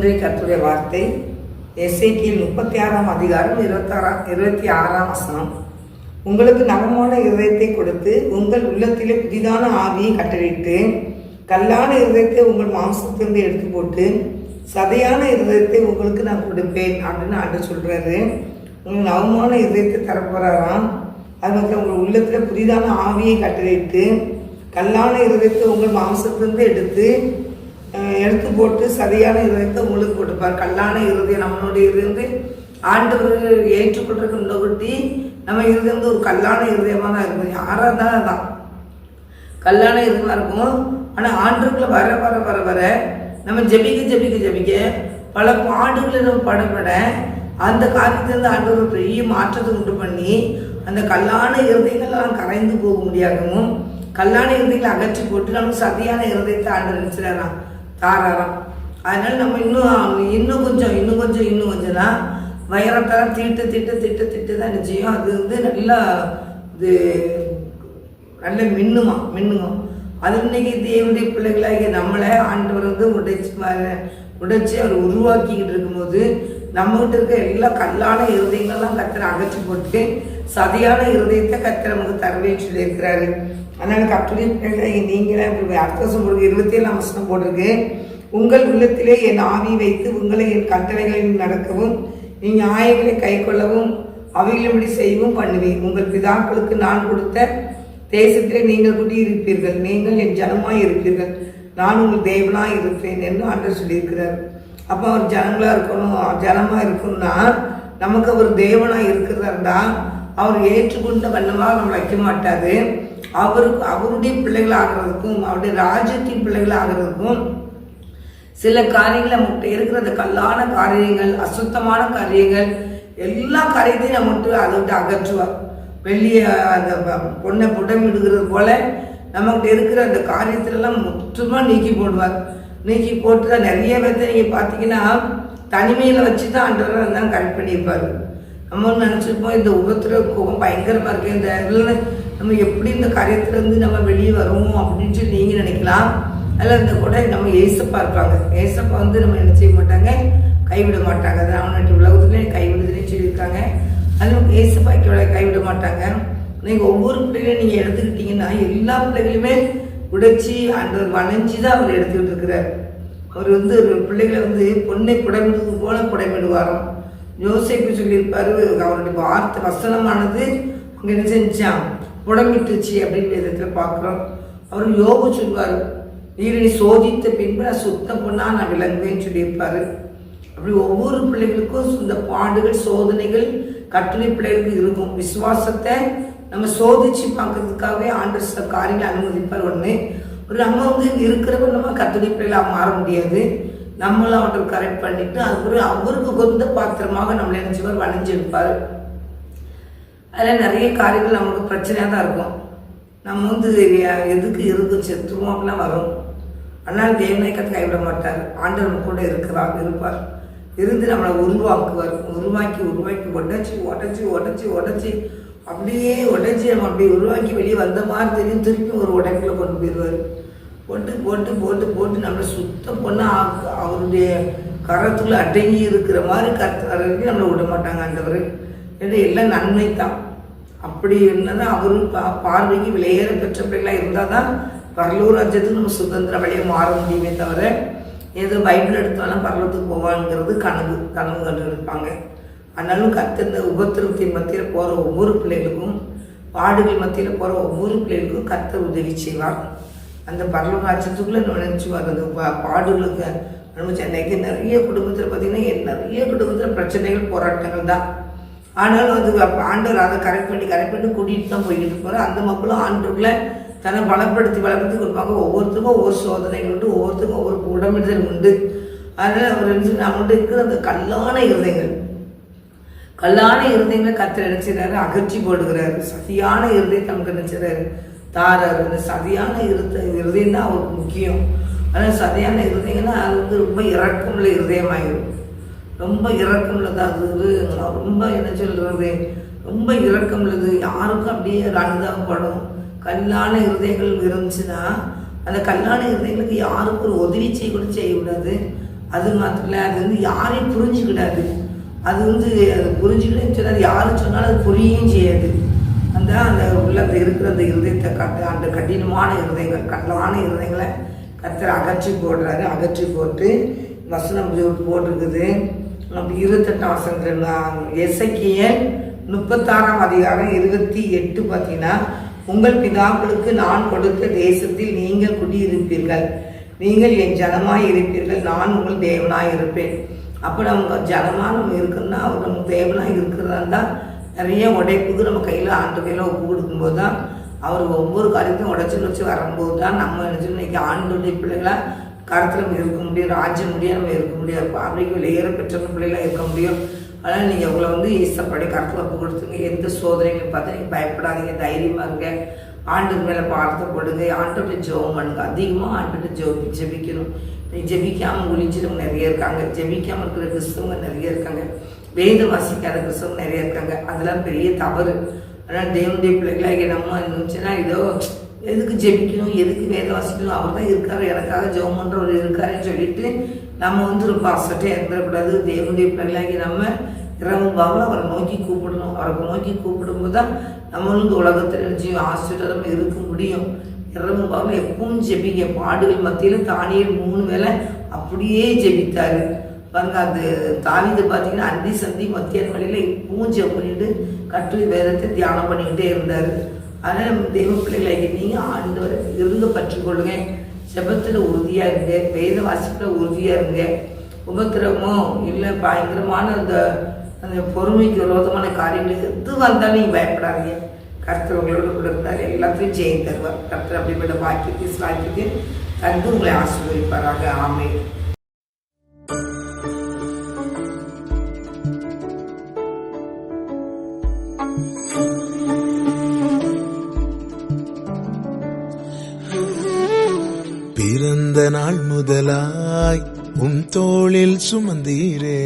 இன்றைய கர்த்தருடைய வார்த்தை எஸ்ஐக்கியில் முப்பத்தி ஆறாம் அதிகாரம் இருபத்தாறாம் இருபத்தி ஆறாம் வசனம். உங்களுக்கு நவமான இருதயத்தை கொடுத்து உங்கள் உள்ளத்திலே புதிதான ஆவியை கட்டளிட்டு கல்லான இருதயத்தை உங்கள் மாம்சத்திலிருந்து எடுத்து போட்டு சதையான இருதயத்தை உங்களுக்கு நான் கொடுப்பேன் அப்படின்னு ஆண்டு சொல்கிறாரு உங்களுக்கு நவமான இருதயத்தை தரப்போகிறாராம் அது மட்டும் உங்கள் உள்ளத்தில் புதிதான ஆவியை கட்டளிட்டு கல்லான இருதயத்தை உங்கள் மாம்சத்திலிருந்து எடுத்து எடுத்து போட்டு சரியான இருதயத்தை உங்களுக்கு கொடுப்பார் கல்லான இருதயம் நம்மளுடைய இருந்து ஆண்டவர் ஏற்றுக்கொள்றதுக்கு நொகுட்டி நம்ம இருந்து ஒரு கல்லான இருதயமாக தான் இருக்கும். யாராக இருந்தாலும் அதான். கல்லான இருதயமாக இருக்கும். ஆனால் ஆண்டுக்குள்ள வர வர வர வர நம்ம ஜெபிக்க ஜெபிக்க ஜெபிக்க பல பாடுகளை நம்ம படப்பட அந்த காலத்துலேருந்து ஆண்டவர் பெரிய மாற்றத்தை உண்டு பண்ணி அந்த கல்லான இருதயங்கள்லாம் கரைந்து போக முடியாதவும் கல்லான இருதயங்களை அகற்றி போட்டு நமக்கு சதியான இருதயத்தை ஆண்டு நினைச்சிடறான் தாராராம் அதனால நம்ம இன்னும் இன்னும் கொஞ்சம் இன்னும் கொஞ்சம் இன்னும் கொஞ்சம்னா வைரத்தெல்லாம் தீட்டு திட்டு திட்டு திட்டு தான் நிச்சயம் அது வந்து நல்லா இது நல்ல மின்னுமா மின்னுமா. அது இன்னைக்கு தேவனுடைய பிள்ளைகளாகிய நம்மளை ஆண்டவர் வந்து உடைச்சு ம- உடைச்சு அவர் உருவாக்கிக்கிட்டு இருக்கும்போது நம்மகிட்ட இருக்க எல்லா கல்லான இருதயங்கள்லாம் கத்திர அகற்றி போட்டு சதியான இருதயத்தை கத்திர நமக்கு தரவேன்னு சொல்லியிருக்கிறாரு. அதனால கத்துடைய நீங்களே இப்படி அடுத்த வருஷம் போடுங்க இருபத்தி ஏழாம் போட்டிருக்கு. உங்கள் உள்ளத்திலே என் ஆவி வைத்து உங்களை என் கட்டளைகளில் நடக்கவும் நீ நியாயங்களை கை கொள்ளவும் அவைகளும்படி செய்யவும் பண்ணுவேன். உங்கள் பிதாக்களுக்கு நான் கொடுத்த தேசத்திலே நீங்கள் குடியிருப்பீர்கள். நீங்கள் என் ஜனமாய் இருப்பீர்கள். நான் உங்கள் தேவனாக இருப்பேன் என்று ஆண்டர் சொல்லியிருக்கிறார். அப்போ அவர் ஜனங்களாக இருக்கணும் ஜனமாக இருக்கணும்னா நமக்கு அவர் தேவனாக இருக்கிறதா அவர் ஏற்றுக்கொண்ட வண்ணமாக நம்மளை வைக்க மாட்டார். அவருக்கு அவருடைய பிள்ளைகள் ஆகிறதுக்கும் அவருடைய ராஜ்யத்தின் பிள்ளைகள் ஆகிறதுக்கும் சில காரியங்களை நம்மகிட்ட இருக்கிற அந்த கல்லான காரியங்கள் அசுத்தமான காரியங்கள் எல்லா காரியத்தையும் நம்மகிட்ட அதை விட்டு அகற்றுவார் வெளியே அந்த பொண்ணை புடமிடுகிறது போல நம்மகிட்ட இருக்கிற அந்த காரியத்திலெல்லாம் முற்றுமா நீக்கி போடுவார். நீக்கி போட்டு தான் நிறைய பேர்த்த நீங்கள் பார்த்தீங்கன்னா தனிமையில் வச்சு தான் ஆண்டவர் தான் கரெக்ட் பண்ணியிருப்பார். நம்ம நினச்சிருப்போம் இந்த உபத்திர கோபம் பயங்கரமாக இருக்கு இந்த இதில் நம்ம எப்படி இந்த காரியத்துலேருந்து நம்ம வெளியே வருவோம் அப்படின்னு சொல்லி நீங்கள் நினைக்கலாம். அதில் இந்த கூட நம்ம ஏசப்பா இருப்பாங்க. ஏசப்பா வந்து நம்ம என்ன செய்ய மாட்டாங்க? கைவிட மாட்டாங்க. அது அவனுடைய உலகத்துலேயே கைவிடுதுன்னு சொல்லியிருக்காங்க. அதுவும் நமக்கு கைவிட மாட்டாங்க. நீங்கள் ஒவ்வொரு பிள்ளைகளையும் நீங்கள் எடுத்துக்கிட்டீங்கன்னா எல்லா பிள்ளைகளுமே உடைச்சி அந்த வளைஞ்சி தான் அவர் எடுத்துக்கிட்டு இருக்கிறார். அவர் வந்து ஒரு பிள்ளைகளை வந்து பொண்ணை புடமிடுவது போல புடமிடுவாராம் யோசிப்பு சொல்லியிருப்பார் அவருடைய வார்த்தை வசனமானது அங்கே என்ன செஞ்சான்? உடம்பிட்டுச்சு அப்படின்னு விதத்தில் பார்க்குறோம். அவர் யோகு சொல்வார் நீரை சோதித்த பின்பு நான் சுத்தம் பண்ணால் நான் விளங்குவேன்னு சொல்லியிருப்பார். அப்படி ஒவ்வொரு பிள்ளைகளுக்கும் இந்த பாடுகள் சோதனைகள் கட்டுரை பிள்ளைகளுக்கு இருக்கும். விசுவாசத்தை நம்ம சோதிச்சு பார்க்கறதுக்காகவே ஆண்டு சில காரியங்களை அனுமதிப்பார். ஒன்று ஒரு நம்ம வந்து இருக்கிறவங்க நம்ம கத்துரை பிள்ளைகளாக மாற முடியாது. நம்மளும் அவற்றை கரெக்ட் பண்ணிட்டு அதுக்கு அவருக்கு கொந்த பாத்திரமாக நம்மளை நினைச்சவர் வணிஞ்சிருப்பார். அதில் நிறைய காரியங்கள் நமக்கு பிரச்சனையாக தான் இருக்கும். நம்ம வந்து எதுக்கு இருந்து செத்துருவோம் அப்படிலாம் வரும். ஆனால் தேவநாயக்கத்தை கைவிட மாட்டார்? ஆண்டவர் கூட இருக்கிறார் இருப்பார். இருந்து நம்மளை உருவாக்குவார். உருவாக்கி உருவாக்கி உடச்சி உடச்சி உடச்சி உடச்சி அப்படியே உடச்சி நம்ம அப்படியே உருவாக்கி வெளியே வந்த மாதிரி தெரியும். திருப்பி ஒரு உடைக்குள்ள கொண்டு போயிடுவார். போட்டு போட்டு போட்டு போட்டு நம்மளை சுத்தம் பண்ண அவருடைய கரத்துக்குள்ள அடங்கி இருக்கிற மாதிரி கரத்துக்கு நம்மளை விட மாட்டாங்க ஆண்டவர். ஏன்னா எல்லாம் நன்மை தான் அப்படி என்னன்னா அவரு பா- பார்வைக்கு விலையேற பெற்ற பிள்ளைகளாக இருந்தால் தான் பரலூர் ராஜ்யத்துக்கு நம்ம சுதந்திர வழியாக மாற முடியுமே தவிர ஏதோ பைபிள் எடுத்தாலும் பரலத்துக்கு போவாங்கிறது கனவு கனவு கண்டு இருப்பாங்க. ஆனாலும் கத்திருந்த இந்த உபத்திரத்தின் மத்தியில் போகிற ஒவ்வொரு பிள்ளைகளுக்கும் பாடுகள் மத்தியில் போகிற ஒவ்வொரு பிள்ளைகளுக்கும் கத்த உதவி செய்வார். அந்த பரலூர் ராஜ்யத்துக்குள்ளே நுழைச்சுவார் அந்த பா- பாடுகளுக்கு அனுபவிச்சு அன்னைக்கு நிறைய குடும்பத்தில் பார்த்தீங்கன்னா நிறைய குடும்பத்தில் பிரச்சனைகள் போராட்டங்கள் தான். ஆனாலும் அது அப்ப ஆண்டவர் அதை கரெக்ட் பண்ணி கரெக்ட் பண்ணி கூட்டிகிட்டு தான் போய்கிட்டு இருப்பாரு. அந்த மக்களும் ஆண்டுக்குள்ளே தன்னை பலப்படுத்தி பலப்படுத்தி கொடுப்பாங்க. ஒவ்வொருத்தருக்கும் ஒவ்வொரு சோதனைகள் உண்டு ஒவ்வொருத்தருக்கும் ஒவ்வொரு உடம்பிடுதல் உண்டு. அதனால் அவர் என்ன சொல்லி நம்மகிட்ட இருக்கிற அந்த கல்லான இருதயங்கள் கல்லான இருதயங்களை கத்திர நினைச்சிடறாரு அகற்றி போடுகிறாரு. சதியான இருதயத்தை நமக்கு நினைச்சிடறாரு தாரர் இந்த சதியான இருத்த இருதயம் தான் அவருக்கு முக்கியம். ஆனால் சதியான இருதயங்கன்னா அது வந்து ரொம்ப இறக்கமுள்ள இருதயமாயிடும் ரொம்ப இறக்கமுள்ளது அது ரொம்ப என்ன சொல்கிறது ரொம்ப இறக்கமுள்ளது. உள்ளது யாருக்கும் அப்படியே அனுதாபப்படும். கல்லான இருதயங்கள் இருந்துச்சுன்னா அந்த கல்லான இருதயங்களுக்கு யாருக்கும் ஒரு உதவி செய்ய கூட செய்யக்கூடாது. அது மாத்திரம் இல்லை அது வந்து யாரையும் புரிஞ்சுக்கிடாது அது வந்து அது புரிஞ்சுக்கிட்டேன்னு சொன்னால் யாரும் சொன்னாலும் அது புரியவும் செய்யாது. அந்த அந்த உள்ளத்தை இருக்கிற அந்த இருதயத்தை கட்டு அந்த கடினமான இருதயங்கள் கட்டலான இருதயங்களை கத்தரை அகற்றி போடுறாரு. அகற்றி போட்டு வசனம் போட்டிருக்குது. அப்படி இருபத்தெட்டாம் வசனத்தில் எசக்கிய முப்பத்தாறாம் அதிகாரம் இருபத்தி எட்டு பார்த்தீங்கன்னா உங்கள் பிதாக்களுக்கு நான் கொடுத்த தேசத்தில் நீங்கள் குடியிருப்பீர்கள். நீங்கள் என் ஜனமாய் இருப்பீர்கள். நான் உங்கள் தேவனாய் இருப்பேன். அப்போ நம்ம ஜனமாக நம்ம இருக்குன்னா அவர் நம்ம தேவனாக இருக்கிறதா இருந்தால் நிறைய உடைப்புக்கு நம்ம கையில் ஆண்டு கையில் ஒப்பு கொடுக்கும்போது தான் அவர் ஒவ்வொரு காரியத்தையும் உடச்சி வச்சு வரும்போது தான் நம்ம நினச்சி இன்றைக்கி ஆண்டுடைய பிள்ளைகளாக கருத்தில் நம்ம இருக்க முடியும் ராஜ்யம் முடியும் நம்ம இருக்க முடியாது. பார்வைக்கு வெளியேற பெற்ற பிள்ளைகளாக இருக்க முடியும். அதனால் நீங்கள் உங்களை வந்து ஈஸ்டப்படி கருத்தில் ஒப்பு கொடுத்துங்க. எந்த சோதனைகளும் பார்த்து நீங்கள் பயப்படாதீங்க தைரியமாக இருங்க. ஆண்டுக்கு மேலே பாடத்தை போடுங்க. ஆண்டோட ஜெபம் பண்ணுங்க. அதிகமாக ஆண்டுகிட்ட ஜெபி ஜெபிக்கணும். நீ ஜெபிக்காமல் நம்ம நிறைய இருக்காங்க. ஜெபிக்காமல் இருக்கிற கிறிஸ்தவங்க நிறைய இருக்காங்க. வேத வாசிக்காத கிறிஸ்தவங்க நிறைய இருக்காங்க. அதெல்லாம் பெரிய தவறு. ஆனால் தேவனுடைய பிள்ளைகளாக நம்ம இருந்துச்சுன்னா ஏதோ எதுக்கு ஜெபிக்கணும்? எதுக்கு வேதம் வாசிக்கணும்? அவர் தான் இருக்காரு. எனக்காக ஜெபம் பண்ணுறவர் இருக்காருன்னு சொல்லிட்டு நம்ம வந்து ரொம்ப அசட்டையாக இருந்துடக்கூடாது. தேவனுடைய பிள்ளைகளாகி நம்ம இரவு பாவம் அவரை நோக்கி கூப்பிடணும். அவரை நோக்கி கூப்பிடும்போது தான் நம்மளும் இந்த உலகத்தில் ஜீவ ஆசிரியரும் இருக்க முடியும். இரவு பாவம் எப்பவும் ஜெபிங்க பாடுகள் மத்தியில் தானியல் மூணு வேலை அப்படியே ஜெபித்தாரு. பாருங்க அது தாவிது பார்த்தீங்கன்னா அந்தி சந்தி மத்தியான வழியில் பூஞ்சை பண்ணிட்டு கற்று வேதத்தை தியானம் பண்ணிக்கிட்டே இருந்தார். அதனால் நம்ம தெய்வ பிள்ளைகளை நீங்கள் ஆண்டவரை இருந்து பற்றிக்கொள்ளுங்க செபத்தில் உறுதியாக இருங்க வேத வாசிப்பில் உறுதியாக இருங்க. உபத்திரமோ இல்லை பயங்கரமான அந்த அந்த பொறுமைக்கு விரோதமான காரியங்கள் எது வந்தாலும் நீங்கள் பயப்படாதீங்க. கர்த்தர் உங்களோட கூட இருந்தார் எல்லாத்தையும் ஜெயம் தருவார். கர்த்தர் அப்படிப்பட்ட வாக்கியத்தை சாக்கியத்தை தந்து உங்களை ஆசீர்வதிப்பாராக. ஆமை பிறந்த நாள் முதலாய் உன் தோளில் சுமந்தீரே.